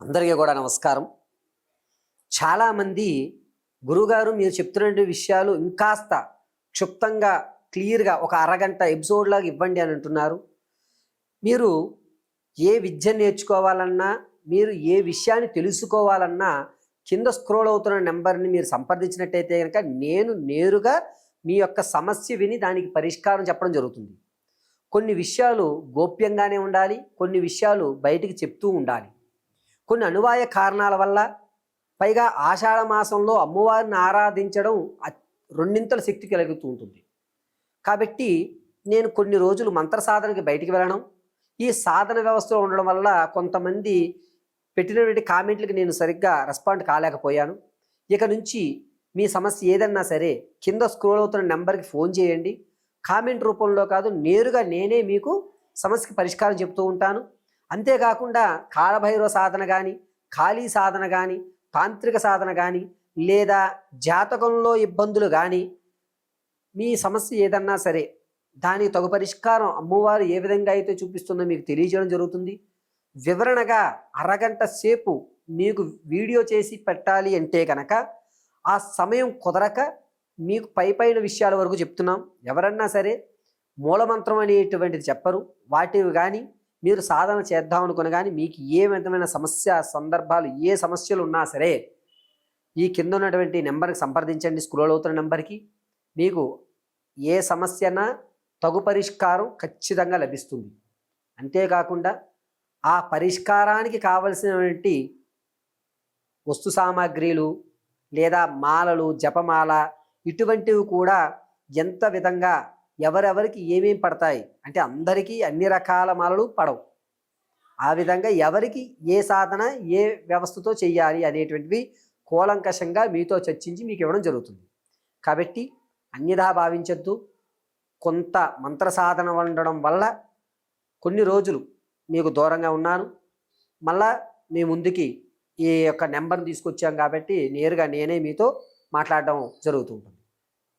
అందరికీ కూడా నమస్కారం. చాలామంది గురుగారు మీరు చెప్తున్న విషయాలు ఇంకాస్త క్షుప్తంగా క్లియర్గా ఒక అరగంట ఎపిసోడ్లాగా ఇవ్వండి అని అంటున్నారు. మీరు ఏ విద్య నేర్చుకోవాలన్నా మీరు ఏ విషయాన్ని తెలుసుకోవాలన్నా కింద స్క్రోల్ అవుతున్న నెంబర్ని మీరు సంప్రదించినట్టయితే కనుక నేను నేరుగా మీ యొక్క సమస్య విని దానికి పరిష్కారం చెప్పడం జరుగుతుంది. కొన్ని విషయాలు గోప్యంగానే ఉండాలి కొన్ని విషయాలు బయటికి చెప్తూ ఉండాలి. కొన్ని అనువాయ కారణాల వల్ల పైగా ఆషాఢ మాసంలో అమ్మవారిని ఆరాధించడం రెండింతల శక్తి కలుగుతూ ఉంటుంది. కాబట్టి నేను కొన్ని రోజులు మంత్ర సాధనకి బయటికి వెళ్ళడం ఈ సాధన వ్యవస్థలో ఉండడం వల్ల కొంతమంది పెట్టినటువంటి కామెంట్లకి నేను సరిగ్గా రెస్పాండ్ కాలేకపోయాను. ఇక నుంచి మీ సమస్య ఏదన్నా సరే కింద స్క్రోల్ అవుతున్న నెంబర్కి ఫోన్ చేయండి. కామెంట్ రూపంలో కాదు నేరుగా నేనే మీకు సమస్యకి పరిష్కారం చెప్తూ ఉంటాను. అంతేకాకుండా కాలభైరవ సాధన కానీ ఖాళీ సాధన కానీ తాంత్రిక సాధన కానీ లేదా జాతకంలో ఇబ్బందులు కానీ మీ సమస్య ఏదన్నా సరే దానికి తగు పరిష్కారం అమ్మవారు ఏ విధంగా అయితే చూపిస్తుందో మీకు తెలియజేయడం జరుగుతుంది. వివరణగా అరగంట సేపు మీకు వీడియో చేసి పెట్టాలి అంటే కనుక ఆ సమయం కుదరక మీకు పై పైన విషయాల వరకు చెప్తున్నాం. ఎవరన్నా సరే మూలమంత్రం అనేటువంటిది చెప్పరు. వాటివి కానీ మీరు సాధన చేద్దాం అనుకుని కానీ మీకు ఏ విధమైన సమస్య సందర్భాలు ఏ సమస్యలు ఉన్నా సరే ఈ కింద ఉన్నటువంటి నెంబర్కి సంప్రదించండి స్క్రోల్ అవుతున్న నెంబర్కి. మీకు ఏ సమస్యనా తగు పరిష్కారం ఖచ్చితంగా లభిస్తుంది. అంతేకాకుండా ఆ పరిష్కారానికి కావలసినటువంటి వస్తు సామాగ్రిలు లేదా మాలలు జపమాల ఇటువంటివి కూడా ఎంత విధంగా ఎవరెవరికి ఏమేమి పడతాయి? అంటే అందరికీ అన్ని రకాల మాలలు పడవు. ఆ విధంగా ఎవరికి ఏ సాధన ఏ వ్యవస్థతో చేయాలి అనేటువంటివి కూలంకషంగా మీతో చర్చించి మీకు ఇవ్వడం జరుగుతుంది. కాబట్టి అన్యదా భావించద్దు. కొంత మంత్ర సాధన ఉండడం వల్ల కొన్ని రోజులు మీకు దూరంగా ఉన్నాను. మళ్ళా మీ ముందుకి ఈ యొక్క నెంబర్ని తీసుకొచ్చాం కాబట్టి నేరుగా నేనే మీతో మాట్లాడడం జరుగుతూ ఉంటుంది.